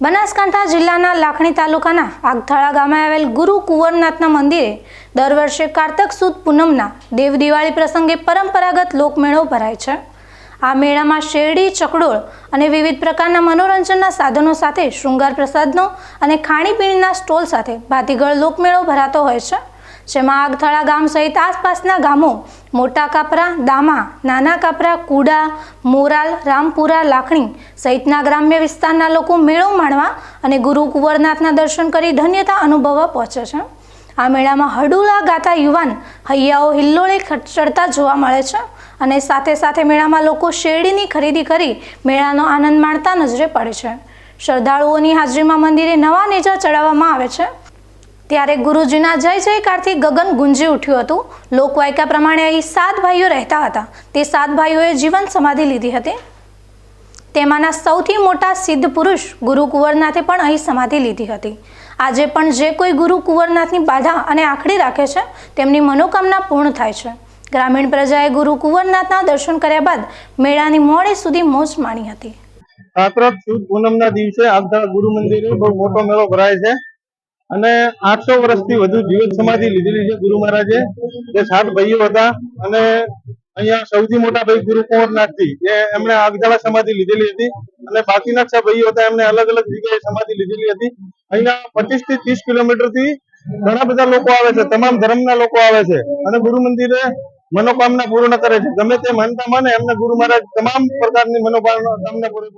બનાસકાંઠા જિલ્લાના લાખણી તાલુકાના આગથાળા ગામે આવેલ ગુરુ કુંવરનાથના મંદિરે દર વર્ષે કારતક સુદ પૂનમના દેવ દિવાળી પ્રસંગે પરંપરાગત લોકમેળો ભરાય છે. આ મેળામાં શેરડી, ચકડોળ અને વિવિધ પ્રકારના મનોરંજનના સાધનો સાથે શૃંગાર પ્રસાદનો અને ખાણીપીણીના સ્ટોલ સાથે ભાતીગળ લોકમેળો ભરાતો હોય છે. જેમાં આગથાળા ગામ સહિત આસપાસના ગામો, મોટા કાપરા, દામા, નાના કાપરા, કુડા, મોરાલ, રામપુરા, લાખણી સહિતના ગ્રામ્ય વિસ્તારના લોકો મેળો માણવા અને ગુરુ કુંવરનાથના દર્શન કરી ધન્યતા અનુભવવા પહોંચે છે. આ મેળામાં હડુલા ગાતા યુવાન હૈયાઓ હિલ્લોળે ચડતા જોવા મળે છે અને સાથે સાથે મેળામાં લોકો શેરડીની ખરીદી કરી મેળાનો આનંદ માણતા નજરે પડે છે. શ્રદ્ધાળુઓની હાજરીમાં મંદિરે નવા નેજા ચડાવવામાં આવે છે ત્યારે ગુરુજીના જય જયકારથી ગગન ગુંજી ઉઠ્યું હતું. લોકવાયકા પ્રમાણે અહીં સાત ભાઈઓ રહેતા હતા. તે સાત ભાઈઓએ જીવન સમાધિ લીધી હતી. તેમાંના સૌથી મોટા સિદ્ધ પુરુષ ગુરુ કુંવરનાથે પણ અહીં સમાધિ લીધી હતી. આજે પણ જે કોઈ ગુરુ કુંવરનાથની બાધા અને આખડી રાખે છે, તેમની મનોકામના પૂર્ણ થાય છે. ગ્રામીણ પ્રજાએ ગુરુ કુંવરનાથના દર્શન કર્યા બાદ મેળાની મોડે સુધી મોજ માણી હતી. કાતરક સુદ પૂનમના દિવસે આગતા ગુરુ મંદિરે બહુ મોટો મેળો ભરાય છે. અને આઠસો વર્ષથી વધુ જીવન સમાધિ લીધેલી છે ગુરુ મહારાજે. જે સાત ભાઈઓ હતા અને અહીંયા સૌથી મોટા ભાઈ ગુરુ કુંવરનાથજી જે એમણે આગદાળા સમાધિ લીધેલી હતી અને બાકીના છ ભાઈઓ હતા એમને અલગ અલગ જગ્યાએ સમાધિ લીધેલી હતી. અહીંયા પચીસથી ત્રીસ કિલોમીટરથી ઘણા બધા લોકો આવે છે, તમામ ધર્મના લોકો આવે છે અને ગુરુ મંદિરે મનોકામના પૂર્ણ કરે છે. ગમે તે માનતા માને એમને ગુરુ મહારાજ તમામ પ્રકારની મનોકામના પૂરી